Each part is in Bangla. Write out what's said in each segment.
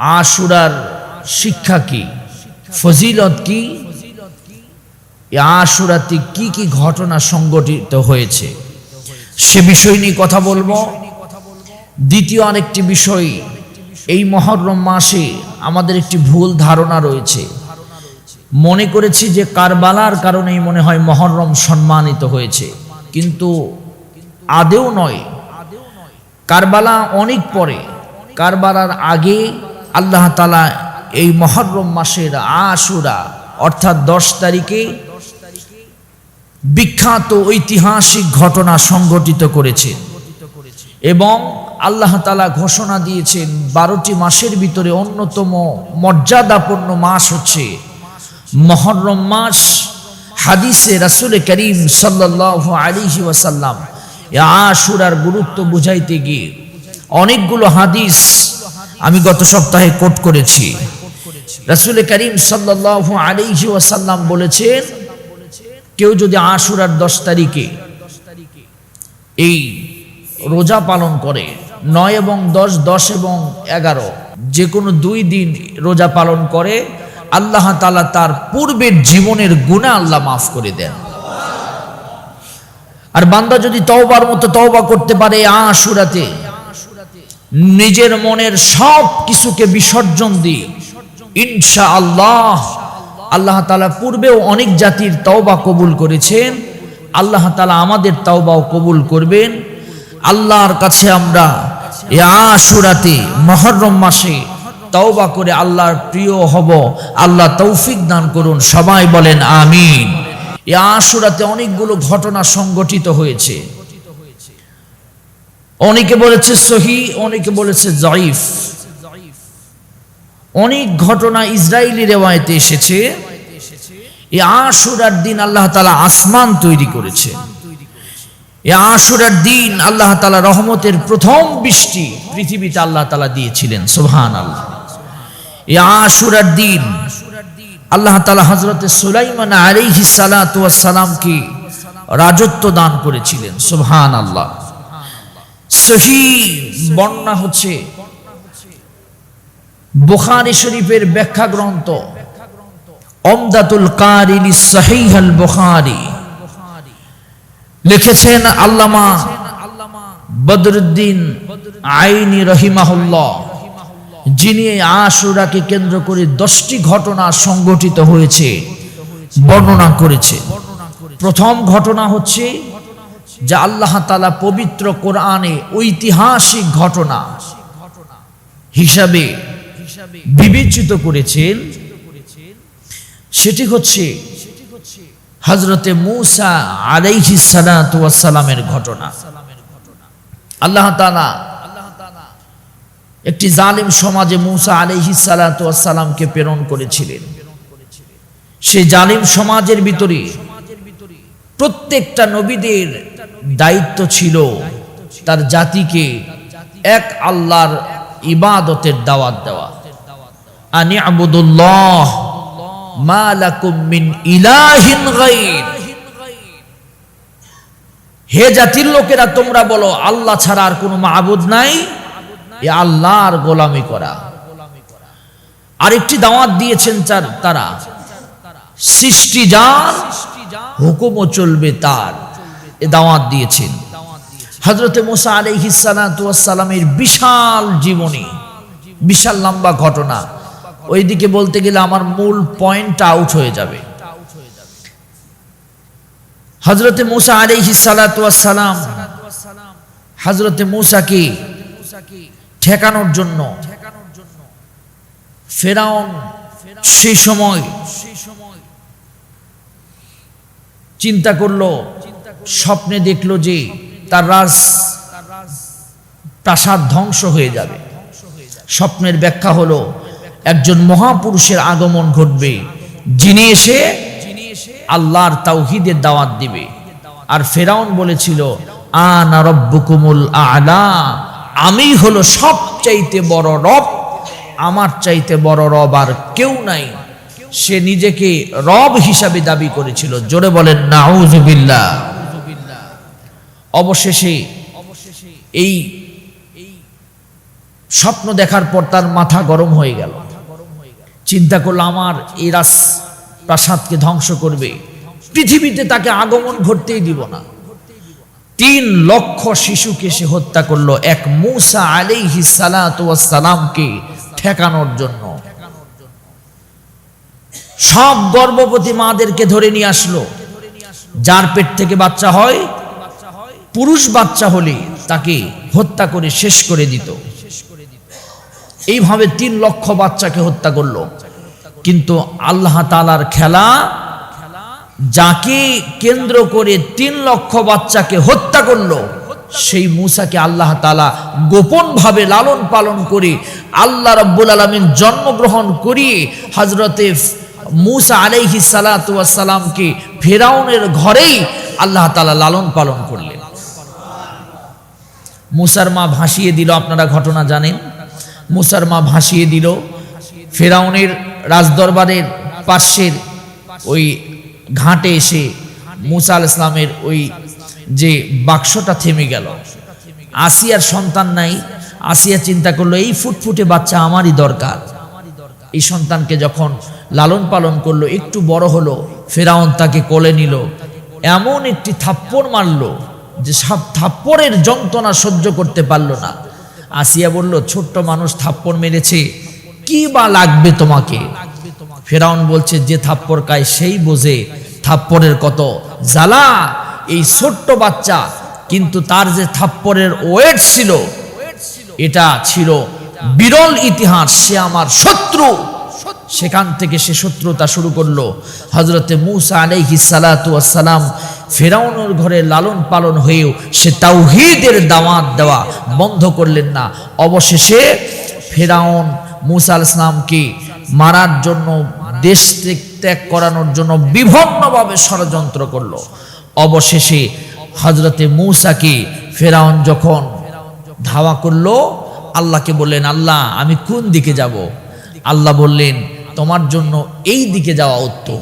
আশুরার শিক্ষা কি? ফজিলত কি? আশুরাতে কি কি ঘটনা সংগঠিত হয়েছে? সে বিষয় নিয়ে কথা বলব। দ্বিতীয় আরেকটি বিষয়, এই মহরম মাসে আমাদের একটি ভুল ধারণা রয়েছে। মনে করেছি যে কারবালার কারণেই মনে হয় মহরম সম্মানিত হয়েছে। কিন্তু আদেও নয়। কারবালা অনেক পরে, কারবালার আগে আল্লাহ তালা এই মহরম মাসের আশুরা, অর্থাৎ দশ তারিখে বিখ্যাত ঐতিহাসিক ঘটনা সংঘটিত করেছেন এবং আল্লাহ তালা ঘোষণা দিয়েছেন, বারোটি মাসের ভিতরে অন্যতম মর্যাদাপূর্ণ মাস হচ্ছে মহরম মাস। হাদিসে রাসুল করিম সাল্লাহ আলিহি ওয়াসাল্লাম আশুরার গুরুত্ব বুঝাইতে গিয়ে অনেকগুলো হাদিস আমি গত সপ্তাহে কোট করেছি। রাসুল করিম সাল্লাহ আলিহি ওয়াসাল্লাম বলেছেন, কেউ যদি আশুরার দশ তারিখে এই রোজা পালন করে, নয় এবং দশ দশ এবং এগারো যে কোনো দুই দিন রোজা পালন করে, আল্লাহ তালা তার পূর্বের জীবনের গুণা আল্লাহ মাফ করে দেন। আর বান্দা যদি তওবার মতো তওবা করতে পারে আশুরাতে নিজের মনের সব কিছুকে বিসর্জন দিয়ে ইনশা আল্লাহ আল্লাহ তালা পূর্বেও অনেক জাতির তওবা কবুল করেছেন। আল্লাহ তালা আমাদের তওবাও কবুল করবেন। আল্লাহর কাছে আমরা আশুরাতে, মহরম মাসে তওবা করে আল্লাহর প্রিয় হব। আল্লাহ তৌফিক দান করুন। সবাই বলেন আমিন। এ আশুরাতে অনেকগুলো ঘটনা সংগঠিত হয়েছে। অনেকে বলেছে সহি, অনেকে বলেছে জয়ীফ অনেক ঘটনা ইসরায়েলি রেওয়ায়তে এসেছে। এই আশুরার দিন আল্লাহ তালা আসমান তৈরি করেছে। এ আশুরার দিন আল্লাহ তালা রহমতের প্রথম বৃষ্টি পৃথিবীতে আল্লাহ তালা দিয়েছিলেন সোহান আল্লাহ এ আশুরার দিন আল্লাহ তালা হজরত সুলাইমান আলিহি সালামকে রাজত্ব দান করেছিলেন সোহান আল্লাহ সহি বর্ণনা হচ্ছে বুখারি শরীফের ব্যাখ্যা গ্রন্থ। অমদাতুল কারিলি সাহিহাল বুখারি। লিখেছেন আল্লামা বদরুদ্দিন আইনি রহিমাহুল্লাহ, যিনি আশুরাকে কেন্দ্র করে দশটি ঘটনা সংগঠিত হয়েছে, বর্ণনা করেছে। প্রথম ঘটনা হচ্ছে যে আল্লাহ তালা পবিত্র কোরআনে ঐতিহাসিক ঘটনা হিসাবে বিবেচিত করেছেন, সেটি হচ্ছে হজরতে মুসা আলাইহি সালামের ঘটনা। আল্লাহ তালা একটি জালিম সমাজে মুসা আলাইহি সালামকে প্রেরণ করেছিলেন। সেই জালিম সমাজের ভিতরে প্রত্যেকটা নবীদের দায়িত্ব ছিল তার জাতিকে এক আল্লাহর ইবাদতের দাওয়াত দেওয়া। আনি আবুদুল্লাহ হে জাতির লোকেরা, তোমরা বলো, আল্লাহ ছাড়া আর কোনো মাবুদ নাই? আল্লাহর গোলামি করা। আরেকটি দাওয়াত দিয়েছেন তারা। সৃষ্টি যার, হুকুমও চলবে তার। দাওয়াত দিয়েছেন। হজরতে মোসা আলহিসালামের বিশাল জীবনী, বিশাল লম্বা ঘটনা। ওইদিকে বলতে গেলে আমার মূল পয়েন্ট আউট হয়ে যাবে। হজরতে মুসা আলাইহি সালাম হজরতে মুসাকে ঠেকানোর জন্য ফেরাউন সেই সময় সেই সময় চিন্তা করল স্বপ্নে দেখল যে তার রাজ প্রাসাদ ধ্বংস হয়ে যাবে। স্বপ্নের ব্যাখ্যা হলো, একজন মহাপুরুষের আগমন ঘটবে, যিনি এসে আল্লাহর তাওহিদের দাওয়াত দিবে। আর ফেরাউন বলেছিল, আনা রব্বুকুমুল আলা আমি হলো সবচাইতে বড় রব, আমার চাইতে বড় রব আর কেউ নাই। সে নিজেকে রব হিসাবে দাবি করেছিল। জোরে বলেন নাউজুবিল্লাহ অবশেষে এই স্বপ্ন দেখার পর তার মাথা গরম হয়ে গেল। চিন্তা করল, আমার এই রাস প্রাসাদকে ধ্বংস করবে। পৃথিবীতে তাকে আগমন ঘটতেই দিব না। তিন লক্ষ শিশুকে সে হত্যা করল, এক মুসা আলাইহি সালামকে ঠেকানোর জন্য। সব গর্ভবতী মাদেরকে ধরে নিয়ে আসলো। যার পেট থেকে বাচ্চা হয় পুরুষ বাচ্চা হলে তাকে হত্যা করে শেষ করে দিত। এইভাবে তিন লক্ষ বাচ্চাকে হত্যা করল। কিন্তু আল্লাহ তালার খেলা, যাকে কেন্দ্র করে তিন লক্ষ বাচ্চাকে হত্যা করল, সেই মুসাকে আল্লাহ তালা গোপন ভাবে লালন পালন করে আল্লাহ রব্বুল আলমিন জন্মগ্রহণ করিয়ে হজরতে মুসা আলাইহি সালাতামকে ফেরাউনের ঘরেই আল্লাহ তালা লালন পালন করলেন। মুসার মা ভাসিয়ে দিল, আপনারা ঘটনা জানেন। মুসার মা ভাসিয়ে দিল ফেরাউনের রাজদরবারের পার্শ্বের ওই ঘাটে এসে মুসা আল ইসলামের ওই যে বাক্সটা থেমে গেল। আসিয়ার সন্তান নাই, আসিয়া চিন্তা করল, এই ফুটফুটে বাচ্চা আমারই দরকার। এই সন্তানকে যখন লালন পালন করল, একটু বড় হলো, ফেরাউন তাকে কোলে নিল, এমন একটি থাপ্পড় মারলো যে সব থাপ্পড়ের যন্ত্রণা সহ্য করতে পারল না। আসিয়া বলল, ছোট্ট মানুষ, থাপ্পড় মেরেছে, কি বা লাগবে তোমাকে? ফেরাউন বলছে, যে থাপ্পড় খায় সেই বোঝে থাপ্পড়ের কত জ্বালা, এই ছোট্ট বাচ্চা। কিন্তু তার যে থাপ্পড়ের ওয়েট ছিল, এটা ছিল বিরল ইতিহাস। সে আমার শত্রু। সেখান থেকে সে শত্রুতা শুরু করল। হজরতে মুসা আলাইহি সালাম ফেরাউনের ঘরে লালন পালন হয়েও সে তাওহিদের দাওয়াত দেওয়া বন্ধ করলেন না। অবশেষে ফেরাউন মুসা আল ইসলামকে মারার জন্য দেশ ত্যাগ করানোর জন্য বিভিন্নভাবে ষড়যন্ত্র করল। অবশেষে হজরতে মূসাকে ফেরাউন যখন ধাওয়া করল, আল্লাহকে বললেন, আল্লাহ, আমি কোন দিকে যাব? আল্লাহ বললেন, তোমার জন্য এই দিকে যাওয়া উত্তম।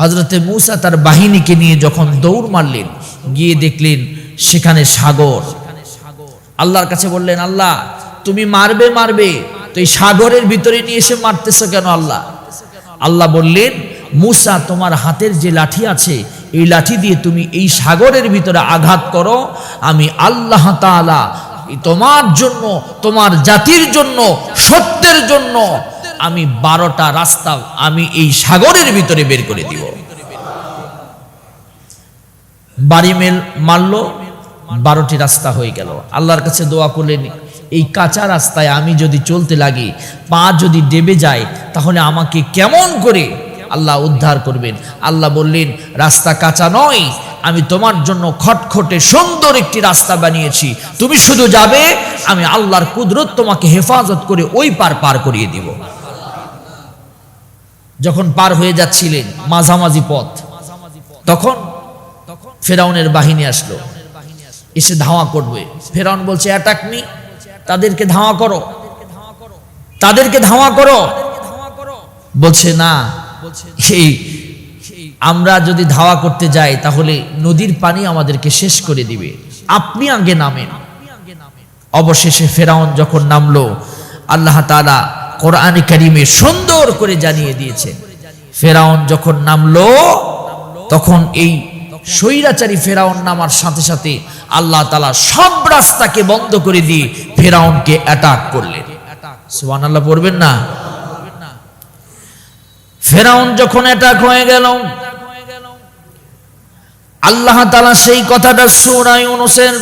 হজরতে মূসা তার বাহিনীকে নিয়ে যখন দৌড় মারলেন, গিয়ে দেখলেন সেখানে সাগর। আল্লাহর কাছে বললেন, আল্লাহ, তুমি মারবে মারবে, তো এই সাগরের ভিতরে নিয়ে এসে মারতেছো কেন আল্লাহ? আল্লাহ বললেন, মুসা, তোমার হাতের যে লাঠি আছে, এই লাঠি দিয়ে তুমি এই সাগরের ভিতরে আঘাত করো। আমি আল্লাহ তাআলা তোমার জন্য, তোমার জাতির জন্য, সত্যের জন্য আমি বারোটা রাস্তা আমি এই সাগরের ভিতরে বের করে দিব। বাড়ি মেল মারলো, বারোটি রাস্তা হয়ে গেল। আল্লাহর কাছে দোয়া করলেন, এই কাঁচা রাস্তায় আমি যদি চলতে লাগি, পা যদি ডেবে যায়, তাহলে আমাকে কেমন করে আল্লাহ উদ্ধার করবেন? আল্লাহ বললেন, রাস্তা কাঁচা নয়, আমি তোমার জন্য খটখটে সুন্দর একটি রাস্তা বানিয়েছি। তুমি শুধু যাবে, আমি আল্লাহর কুদরত তোমাকে হেফাজত করে ওই পার পার করিয়ে দিব। যখন পার হয়ে যাচ্ছিলেন মাঝামাঝি পথ, তখন ফেরাউনের বাহিনী আসলো। এসে ধাওয়া করবে। ফেরাউন বলছে অ্যাটাক মি তাদেরকে ধাওয়া করো। তাদেরকে ধাওয়া করো। বলছে, না। এই, আমরা যদি ধাওয়া করতে যাই, তাহলে নদীর পানি আমাদেরকে শেষ করে দিবে। আপনি আগে নামেন। অবশেষে ফেরাউন যখন নামলো, আল্লাহ তাআলা কোরআন কারিমে সুন্দর করে জানিয়ে দিয়েছেন ফেরাউন যখন নামলো, তখন এই স্বৈরাচারী ফেরাউন নামার সাথে সাথে আল্লাহ তালা সব রাস্তাকে বন্ধ করে দিয়ে ফেরাউনকে অ্যাটাক করলেন। সুবান আল্লাহ পড়বেন না? ফেরাউন যখন অ্যাটাক হয়ে গেল, আল্লাহ তালা সেই কথাটা সুরাই অনুসের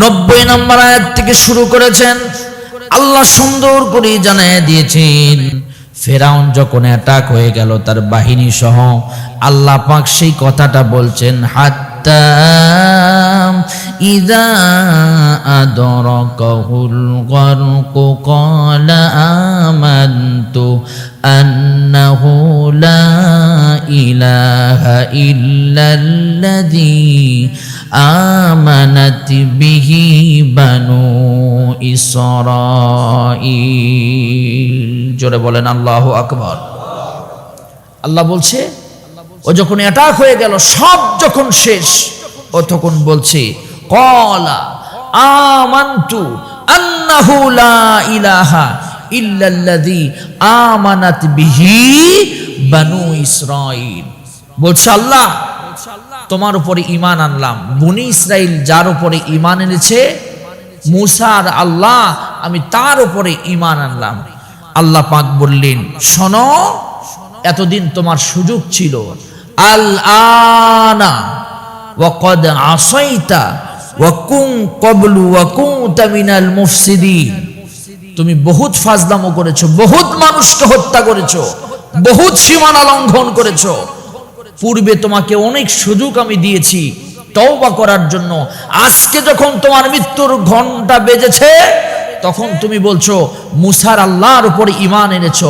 নব্বই নম্বর আয়াত থেকে শুরু করেছেন। আল্লাহ সুন্দর করে জানিয়ে দিয়েছেন, ফেরাউন যখন অ্যাটাক হয়ে গেল, তার বাহিনী সহ আল্লাহ পাক সেই কথাটা বলছেন ইলাহা ইল্লাল্লাযী আমানাত বিহি বানু ইসরাঈল জোরে বলেন, আল্লাহু আকবর। আল্লাহ বলছে, ও যখন অ্যাটাক হয়ে গেল, সব যখন শেষ, ও তখন বলছে, কলা আমান্তু আন্নাহু লা ইলাহা ইল্লাল্লাযী আমানাত বিহি বানু ইসরাঈল। বলছে, আল্লাহ তোমার উপরে ঈমান আনলাম। বনি ইসরাইল যার উপরে ঈমান এনেছে মুসার আল্লাহ, আমি তার উপরে ঈমান আনলাম। আল্লাহ পাক বললেন, শোনো, এতদিন তোমার সুযোগ ছিল। আল আনা ওয়াকদ আসাইতা ওয়াকুম কবলু ওয়াকুমতা মিনাল মুফসিদিন। তুমি বহুত ফাজলামো করেছ, বহুত মানুষকে হত্যা করেছ, বহুত সীমানা লঙ্ঘন করেছ। পূর্বে তোমাকে অনেক সুযোগ আমি দিয়েছি তওবা করার জন্য। আজকে যখন তোমার মৃত্যুর ঘণ্টা বেজেছে, তখন তুমি বলছো, মুসার আল্লাহর উপর ইমান এনেছ,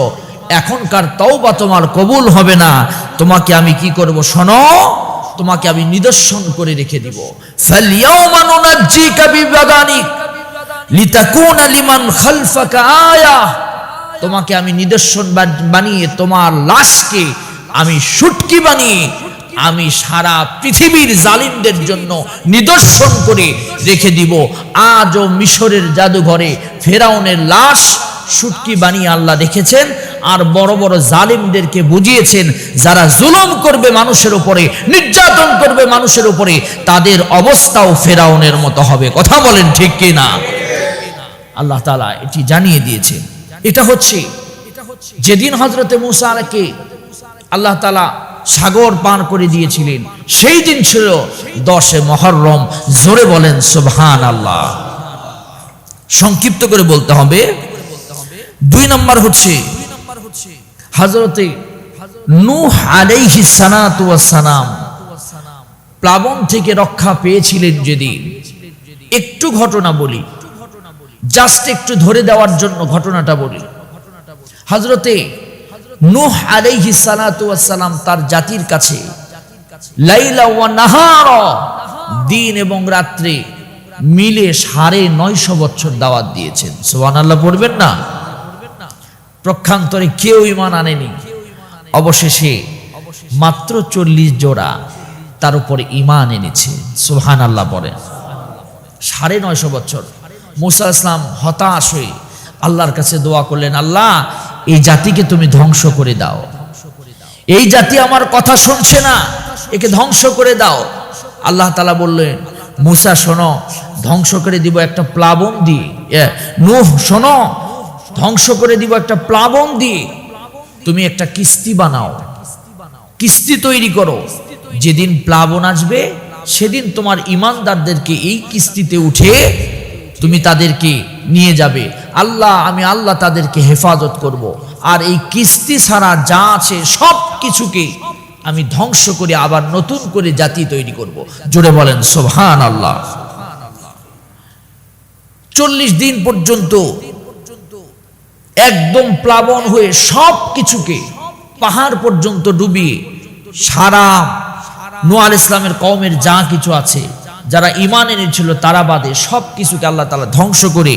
এখনকার তওবা তোমার কবুল হবে না। তোমাকে আমি কি করব শোনো? তোমাকে আমি নিদর্শন করে রেখে দিব। তোমাকে আমি নিদর্শন বানিয়ে তোমার লাশকে আমি সুটকি বানিয়ে, আমি সারা পৃথিবীর জালিমদের জন্য নিদর্শন করে রেখে দিব। আজ ও মিশরের জাদুঘরে ফেরাউনের লাশ সুটকি বানিয়ে আল্লাহ রেখেছেন, আর বড় বড় জালিমদেরকে বুঝিয়েছেন, যারা জুলুম করবে মানুষের উপরে, নির্যাতন করবে মানুষের উপরে, তাদের অবস্থাও ফেরাউনের মতো হবে। কথা বলেন ঠিক কি না আল্লাহ তালা এটি জানিয়ে দিয়েছেন। এটা হচ্ছে, যেদিন হজরতে মুসাকে আল্লাহ তালা সাগর পান করে দিয়েছিলেন। সেই দিন ছিল দশে মহরম। জোরে বলেন সুবহান আল্লাহ সংক্ষিপ্ত করে বলতে হবে, দুই নম্বর হচ্ছে হজরতে নূহ আলাইহি সানাতু সালাম প্লাবন থেকে রক্ষা পেয়েছিলেন যেদিন। একটু ঘটনা বলি জাস্ট একটু ধরে দেওয়ার জন্য ঘটনাটা বলি। হজরতে নূহ আলাইহি সালাতু ওয়াস সালাম তার জাতির কাছে, লাইলা ওয়া নাহার, দিন এবং রাত্রে মিলে সাড়ে নয়শো বছর দাওয়াত দিয়েছেন। সুবহানাল্লাহ পড়বেন না? প্রক্ষান্তরে কেউ ইমান আনেনি। অবশেষে মাত্র চল্লিশ জোড়া তার উপরে ইমান এনেছে। সুহান আল্লাহ বলেন সাড়ে নয়শো বছর। মুসা ইসলাম হতাশ হয়ে আল্লাহর কাছে দোয়া করলেন, আল্লাহ এই জাতিকে তুমি ধ্বংস করে দাও। এই জাতি আমার কথা শুনছে না, একে ধ্বংস করে দাও। আল্লাহ তালা বললেন, মুসা, শোনো, ধ্বংস করে দিব একটা প্লাবন দিয়ে। নূহ, শোনো, ধ্বংস করে দিব একটা প্লাবন দিয়ে। তুমি একটা কিস্তি বানাও। কিস্তি তৈরি করো। যেদিন প্লাবন আসবে, সেদিন তোমার ইমানদারদেরকে এই কিস্তিতে উঠে তুমি তাদেরকে নিয়ে যাবে আল্লাহ, আমি আল্লাহ তাদেরকে হেফাজত করব। আর এই কিস্তি ছাড়া যা আছে সব কিছুকে আমি ধ্বংস করে আবার নতুন করে জাতি তৈরি করব। জোরে বলেন সোহান আল্লাহ চল্লিশ দিন পর্যন্ত একদম প্লাবন হয়ে সব কিছুকে পাহাড় পর্যন্ত ডুবিয়ে সারা নোয়াল ইসলামের কওমের যা কিছু আছে যারা ইমান এনেছিল তারা বাদে সব কিছুকে আল্লাহ তালা ধ্বংস করে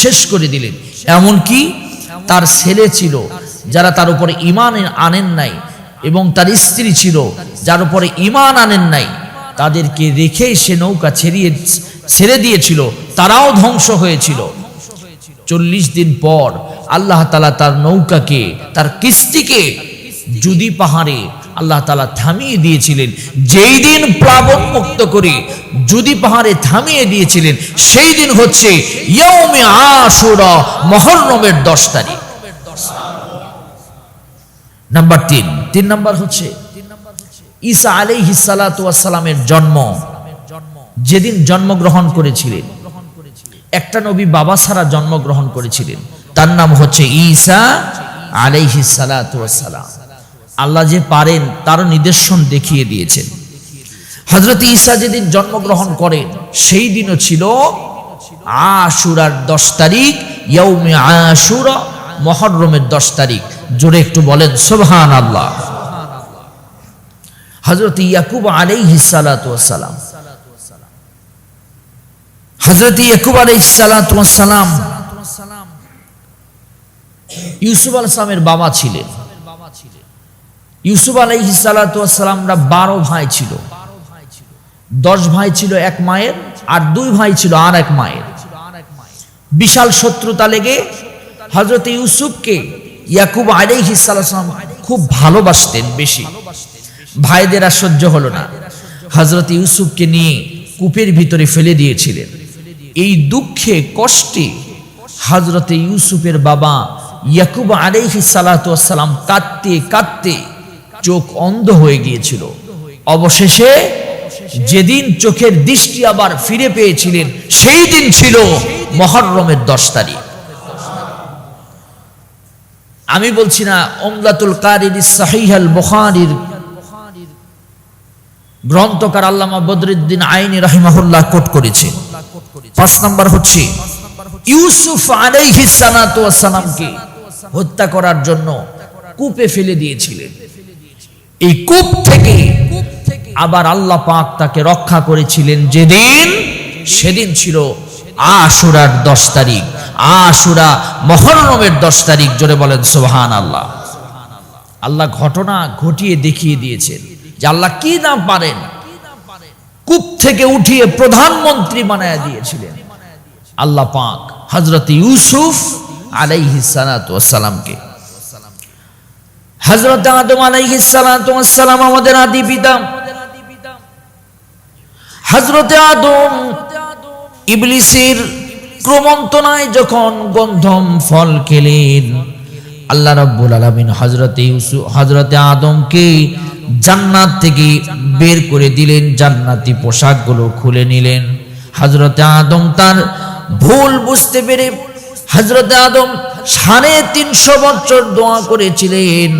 শেষ করে দিলেন। এমনকি তার ছেলে ছিল, যারা তার উপরে ইমান আনেন নাই এবং তার স্ত্রী ছিল, যার উপরে ইমান আনেন নাই, তাদেরকে রেখে সে নৌকা ছেড়িয়ে ছেড়ে দিয়েছিল, তারাও ধ্বংস হয়েছিল। চল্লিশ দিন পর আল্লাহ তালা তার নৌকাকে, তার কিস্তিকে জুদি পাহাড়ে আল্লাহ তালা থামিয়ে দিয়েছিলেন। যেই দিন প্লাবন মুক্ত করে জুদি পাহাড়ে থামিয়ে দিয়েছিলেন, সেই দিন হচ্ছে ইয়ৌমে মহরমের দশ তারিখ। নাম্বার তিন। তিন নাম্বার হচ্ছে জন্ম। যেদিন জন্মগ্রহণ করেছিলেন। একটা নবী বাবা ছাড়া জন্মগ্রহণ করেছিলেন। তার নাম হচ্ছে ঈসা আলাইহি আল্লাহ যে পারেন, তারও নিদর্শন দেখিয়ে দিয়েছেন। হজরত ঈসা যেদিন জন্মগ্রহণ করেন, সেই দিনও ছিল আশুরার দশ তারিখ ইয়ৌমে আশুরা, মহরমের দশ তারিখ। জোরে একটু বলেন সোবহান আল্লাহ হজরত ইয়াকুব আলাইহি সালাম হজরত ইয়াকুব সালাম ইউসুফ আল ইসলামের বাবা ছিলেন। ইউসুফ আলাইহি সালামরা বারো ভাই ছিল। দশ ভাই ছিল এক মায়ের, আর দুই ভাই ছিল আর এক মায়ের। বিশাল শত্রুতা লেগে হজরত ইউসুফকে ইয়াকুব আলাইহিসাল্লাম খুব ভালোবাসতেন বেশি। ভাইদের আর সহ্য হলো না। হজরত ইউসুফকে নিয়ে কূপের ভিতরে ফেলে দিয়েছিলেন। এই দুঃখে, কষ্টে হজরতে ইউসুফের বাবা ইয়াকুব আলাইহি সালাতাম কাঁদতে কাঁদতে চোখ অন্ধ হয়ে গিয়েছিল। অবশেষে যেদিন চোখের দৃষ্টি আবার ফিরে পেয়েছিলেন, সেই দিন ছিল মহরমের দশ তারিখ। আমি বলছি না ওমদাতুল কারির সাহিহাল বুখারীর গ্রন্থকার আল্লামা বদরুদ্দিন আইনি রাহিমাহুল্লাহ কোট করেছে। পাঁচ নাম্বার হচ্ছে, ইউসুফ আলাইহিস সালাতু ওয়াস সালামকে হত্যা করার জন্য কূপে ফেলে দিয়েছিলেন। এই কূপ থেকে আবার আল্লাহ পাক তাকে রক্ষা করেছিলেন যেদিন? সেদিন ছিল আশুরার দশ তারিখ। আশুরা মহরমের দশ তারিখ জোরে বলেন সোহান আল্লাহ আল্লাহ ঘটনা ঘটিয়ে দেখিয়ে দিয়েছেন যে আল্লাহ কি না পারেন। কূপ থেকে উঠিয়ে প্রধানমন্ত্রী বানায় দিয়েছিলেন। আল্লাহ পাক হজরত ইউসুফ আলাইহিস সালামকে হজরত আদম আলাইহিস সালাম আমাদের আদি পিতা। হজরত আদম ইবলিসের ক্রমন্তনায় যখন গন্ধম ফল খেলেন, আল্লাহ রাব্বুল আলামিন হযরতে ইউসুফ, হযরতে আদমকে জান্নাত থেকে বের করে দিলেন, জান্নাতি পোশাকগুলো খুলে নিলেন। হযরতে আদম তার ভুল বুঝতে পেরে, হযরতে আদম সাড়ে তিনশো বছর দোয়া করেছিলেন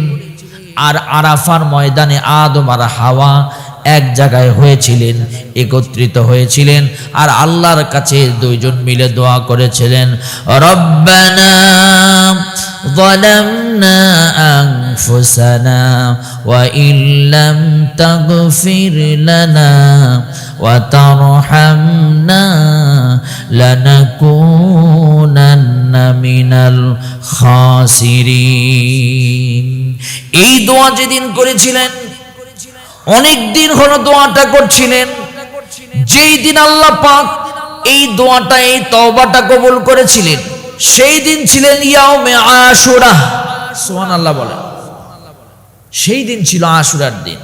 আর আরাফার ময়দানে আদম আর হাওয়া এক জায়গায় হয়েছিলেন একত্রিত হয়েছিলেন আর আল্লাহর কাছে দুইজন মিলে দোয়া করেছিলেন রব্বানা ظلمنا أنفسنا وإن لم تغفر لنا وترحمنا لنكونن এই দোয়া যেদিন করেছিলেন, অনেক দিন হলো দোয়াটা করছিলেন। যেই দিন আল্লাহ পাক এই দোয়াটা, এই তওবাটা কবুল করেছিলেন, সেই দিন ছিলেন ইয়াউমে আশুরা। সোহান আল্লাহ বলেন। সেই দিন ছিল আশুরার দিন।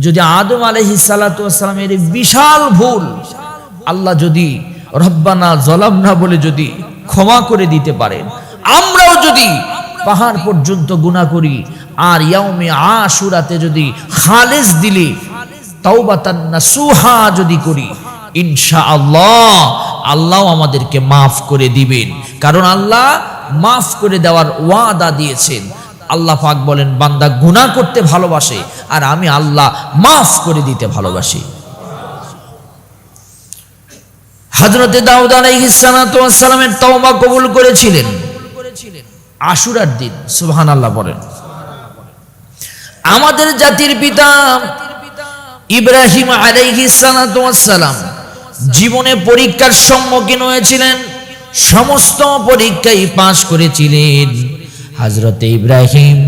যদি আদম আলহি সালাতামের বিশাল ভুল, আল্লাহ যদি রব্বানা জলাম না বলে যদি ক্ষমা করে দিতে পারেন আমরাও যদি পাহাড় পর্যন্ত গুনাহ করি, আর ইয়াউমে আশুরাতে যদি খালেজ দিলে তাও তাওবাতান নাসুহা যদি করি ইনশা আল্লাহ আল্লাহ আমাদেরকে মাফ করে দিবেন। কারণ আল্লাহ মাফ করে দেওয়ার ওয়াদা দিয়েছেন। আল্লাহ পাক বলেন, বান্দা গুনাহ করতে ভালোবাসে, আর আমি আল্লাহ মাফ করে দিতে ভালোবাসি। হজরতে দাউদ আলাইহিস সালাতু সালামের তওবা কবুল করেছিলেন। আশুরার দিন সুবহান আল্লাহ বলেন আমাদের জাতির পিতা ইব্রাহিম আলাইহিস সালাতু সালাম জীবনে পরীক্ষার সম্মুখীন হয়েছিলেন, সমস্ত পরীক্ষায় পাশ করেছিলেন। হজরতে ইব্রাহিম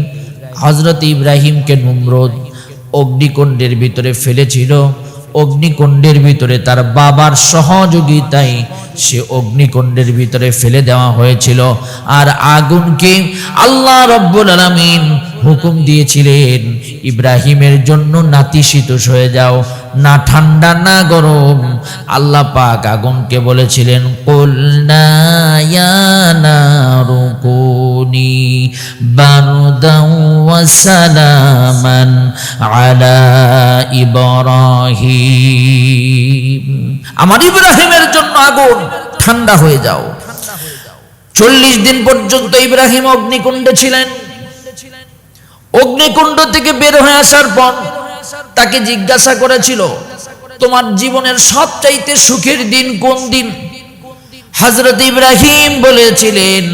হজরত ইব্রাহিমকে নুমরোদ অগ্নিকুণ্ডের ভিতরে ফেলেছিল। অগ্নিকুণ্ডের ভিতরে তার বাবার সহযোগিতায় সে অগ্নিকুণ্ডের ভিতরে ফেলে দেওয়া হয়েছিল। আর আগুনকে আল্লাহ রব্বুল আলমিন হুকুম দিয়েছিলেন, ইব্রাহিমের জন্য নাতিশীতোষ হয়ে যাও না ঠান্ডা, না গরম। আল্লাহ পাক আগুনকে বলেছিলেন আমার ইব্রাহিমের জন্য আগুন, ঠান্ডা হয়ে যাও। চল্লিশ দিন পর্যন্ত ইব্রাহিম অগ্নিকুণ্ডে ছিলেন। অগ্নিকুণ্ড থেকে বের হয়ে আসার পর তাকে জিজ্ঞাসা করেছিল, তোমার জীবনের সবচাইতে সুখের দিন কোন দিন? হজরত ইব্রাহিম বলেছিলেন,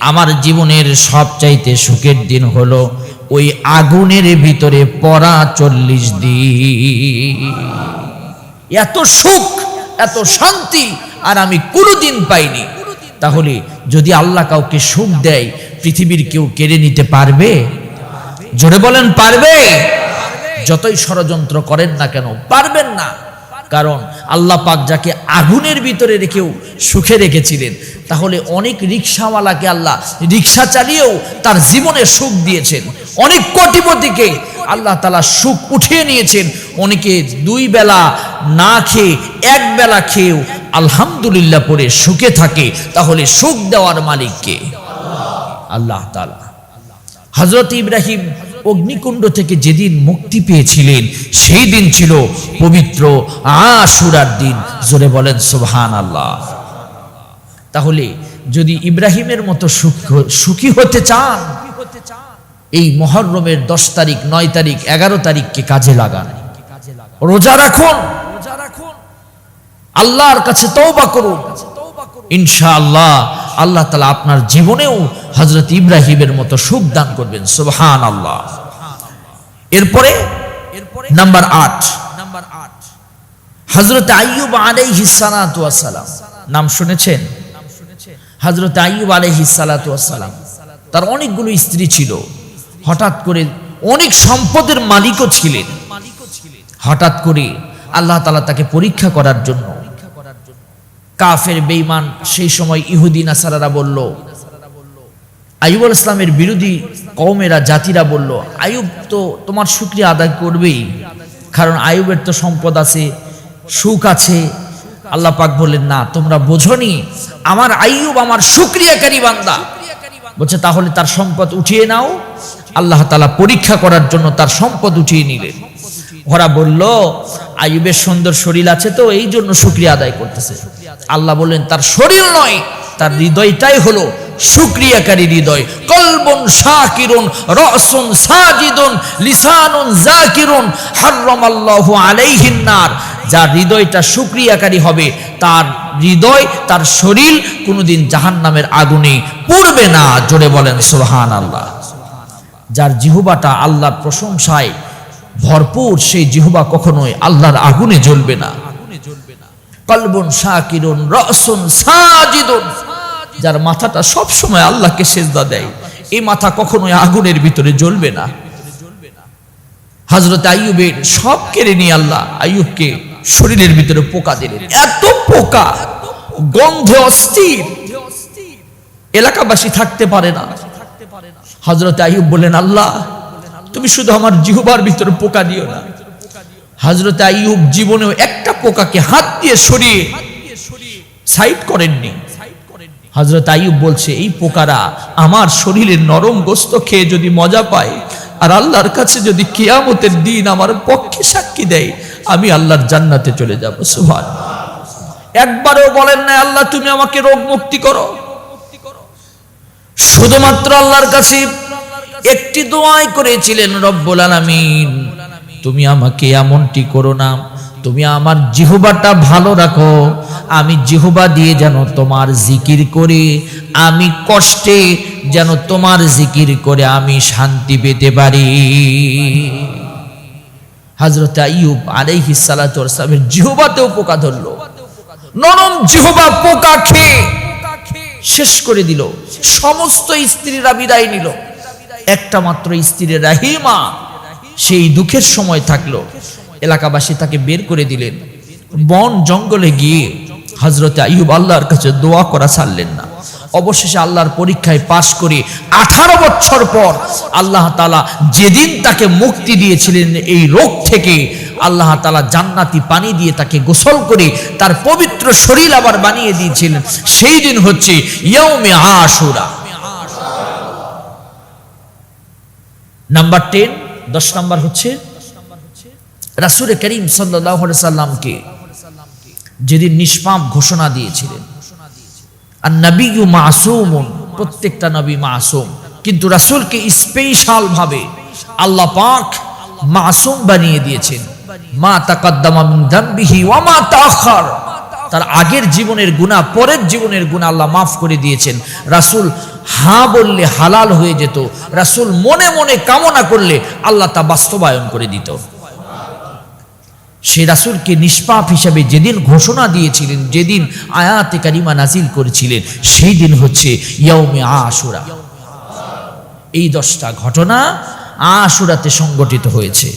আমার জীবনের সবচাইতে সুখের দিন হলো ওই আগুনের ভিতরে পড়া চল্লিশ দিন। এত সুখ, এত শান্তি আর আমি কোনোদিন পাইনি। তাহলে যদি আল্লাহ কাউকে সুখ দেয়, পৃথিবীর কেউ কেড়ে নিতে পারবে? জোরে বলেন, পারবে। যতই ষড়যন্ত্র করেন না কেন, পারবেন না। কারণ আল্লাহ পাক যাকে আগুনের ভিতরে রেখেও সুখে রেখেছিলেন, তাহলে অনেক রিক্সাওয়ালাকে আল্লাহ রিক্সা চালিয়েও তার জীবনে সুখ দিয়েছেন। অনেক কোটিপতিকে আল্লাহ তালা সুখ উঠিয়ে নিয়েছেন। অনেকে দুই বেলা না খেয়ে, এক বেলা খেয়েও আলহামদুলিল্লাহ পরে সুখে থাকে। তাহলে সুখ দেওয়ার মালিককে আল্লাহ তালা হজরত ইব্রাহিম অগ্নিকুণ্ড থেকে যেদিন মুক্তি পেয়েছিলেন সেই দিন ছিল পবিত্র আশুরার দিন। জোরে বলেন সুবহান আল্লাহ তাহলে যদি ইব্রাহিমের মতো সুখ- সুখী হতে চান, এই মহরমের দশ তারিখ, নয় তারিখ, এগারো তারিখকে কাজে লাগান। রোজা রাখুন। আল্লাহর কাছে তওবা করুন। ইনশাআল্লাহ আল্লাহ তালা আপনার জীবনেও হজরত ইব্রাহিমের মতো সুখ দান করবেন সুবহান আল্লাহ এরপরে নাম্বার আট। নাম্বার আট। হজরত আইয়ুব ওয়াস সালাম নাম শুনেছেন? হজরত আইয়ুব আলাইহিস সালাতু সালাম তার অনেকগুলো স্ত্রী ছিল। হঠাৎ করে অনেক সম্পদের মালিকও ছিলেন। হঠাৎ করে আল্লাহ তালা তাকে পরীক্ষা করার জন্য কাফের বেইমান সেই সময় ইহুদি নাসারারা বলল আইব আল ইসলামের বিরোধী কওমেরা জাতিরা বলল আয়ুব তো তোমার শুক্রিয়া আদায় করবেই, কারণ আয়ুবের তো সম্পদ আছে, সুখ আছে। আল্লাহ পাক বললেন, না, তোমরা বোঝনি, আমার আইয়ুব আমার শুক্রিয়াকারী বান্দা। বলছে, তাহলে তার সম্পদ উঠিয়ে নাও। আল্লাহ তালা পরীক্ষা করার জন্য তার সম্পদ উঠিয়ে নিলেন। ওরা বলল, আইয়ুবের সুন্দর শরীর আছে তো, এই জন্য শুক্রিয়া আদায় করতেছে। আল্লাহ বললেন, তার শরীর নয়, তার হৃদয়টাই হলো শুক্রিয়াকারী হৃদয়। কলবন শাকিরুন, রসুন সাজিদুন, লিসানুন জাকিরুন, হাররামাল্লাহু আলাইহিন নার। যার হৃদয়টা শুক্রিয়াকারী হবে, তার হৃদয়, তার শরীর কোনোদিন জাহান্নামের আগুনে পুড়বে না। জোরে বলেন সুবহান আল্লাহ যার জিহুবাটা আল্লাহর প্রশংসায় ভরপুর সেই জিহুবা কখনোই আল্লাহর আগুনে জ্বলবে না। কলবন শাকিরুন, রসুন সাজিদুন। যার মাথাটা সব সময় আল্লাহকে সেজদা দেয়, এই মাথা কখনোই আগুনের ভিতরে জ্বলবে না। হজরত আইয়ুবের সব কেড়ে নিয়ে আল্লাহ আইয়ুবকে শরীরের ভিতরে পোকা দিলেন। এত পোকা, গন্ধে অস্থির। এলাকাবাসী থাকতে পারে না। হজরত আইয়ুব বললেন, আল্লাহ তুমি শুধু আমার জিহবার ভিতরে পোকা দিও না। হজরত আইয়ুব জীবনেও একটা পোকাকে হাত দিয়ে সরিয়ে সাইড করেননি। হজরত আইয়ুব বলছে, এই পোকারা আমার শরীরের নরম গোস্ত খেয়ে যদি মজা পায় আর আল্লাহর কাছে যদি কিয়ামতের দিন আমার পক্ষে সাক্ষী দেয়, আমি আল্লাহর জান্নাতে চলে যাব। সুভান একবারও বলেন না আল্লাহ, তুমি আমাকে রোগ মুক্তি করো। শুধুমাত্র আল্লাহর কাছে একটি দোয়াই করেছিলেন রব্বুল আলামিন। তুমি আমাকে এমনটি করো না, তুমি আমার জিহুবাটা ভালো রাখো। আমি জিহুবা দিয়ে যেন তোমার জিকির করে, আমি কষ্টে যেন তোমার জিকির করে আমি শান্তি পেতে পারি। হজরত আইয়ুব আলাইহিস সালাতু ওয়াস সালামের জিহুবাতেও পোকা ধরলো। নরম জিহুবা পোকা খেয়ে শেষ করে দিল। সমস্ত স্ত্রীরা বিদায় নিল। একটা মাত্র স্ত্রী রাহিমা। সেই দুঃখের সময় থাকল। এলাকাবাসী তাকে বের করে দিলেন। বন জঙ্গলে গিয়ে হজরতে আইয়ুব আল্লাহর কাছে দোয়া করা ছাড়লেন না। অবশেষে আল্লাহর পরীক্ষায় পাশ করে আঠারো বছর পর আল্লাহ তালা যেদিন তাকে মুক্তি দিয়েছিলেন এই রোগ থেকে আল্লাহ তালা জান্নাতি পানি দিয়ে তাকে গোসল করে তার পবিত্র শরীর আবার বানিয়ে দিয়েছিলেন। সেই দিন হচ্ছে ইয়ৌমে আশুরা। নাম্বার টেন দশ নাম্বার হচ্ছে রাসুরে করিম সাল্লামকে যেদিন নিষ্পাপ ঘোষণা দিয়েছিলেন আর নবী মাসুমুন, প্রত্যেকটা নবী মাসুম। কিন্তু রাসুলকে স্পেশাল ভাবে আল্লাহ পাক মাসুম বানিয়ে দিয়েছেন। মা তাকাদ্দামা মিন দামবিহি ওয়া মা তাআখার। তার আগের জীবনের গুনাহ, পরের জীবনের গুনাহ আল্লাহ মাফ করে দিয়েছেন। রাসূল হ্যাঁ বললে হালাল হয়ে যেত। রাসূল মনে মনে কামনা করলে আল্লাহ তা বাস্তবায়ন করে দিত। সে রাসুলকে নিষ্পাপ হিসাবে যেদিন ঘোষণা দিয়েছিলেন, যেদিন আয়াতে কারিমা নাজিল করেছিলেন, সেই দিন হচ্ছে ইয়ৌমে আশুরা। এই দশটা ঘটনা আশুরাতে সংগঠিত হয়েছে।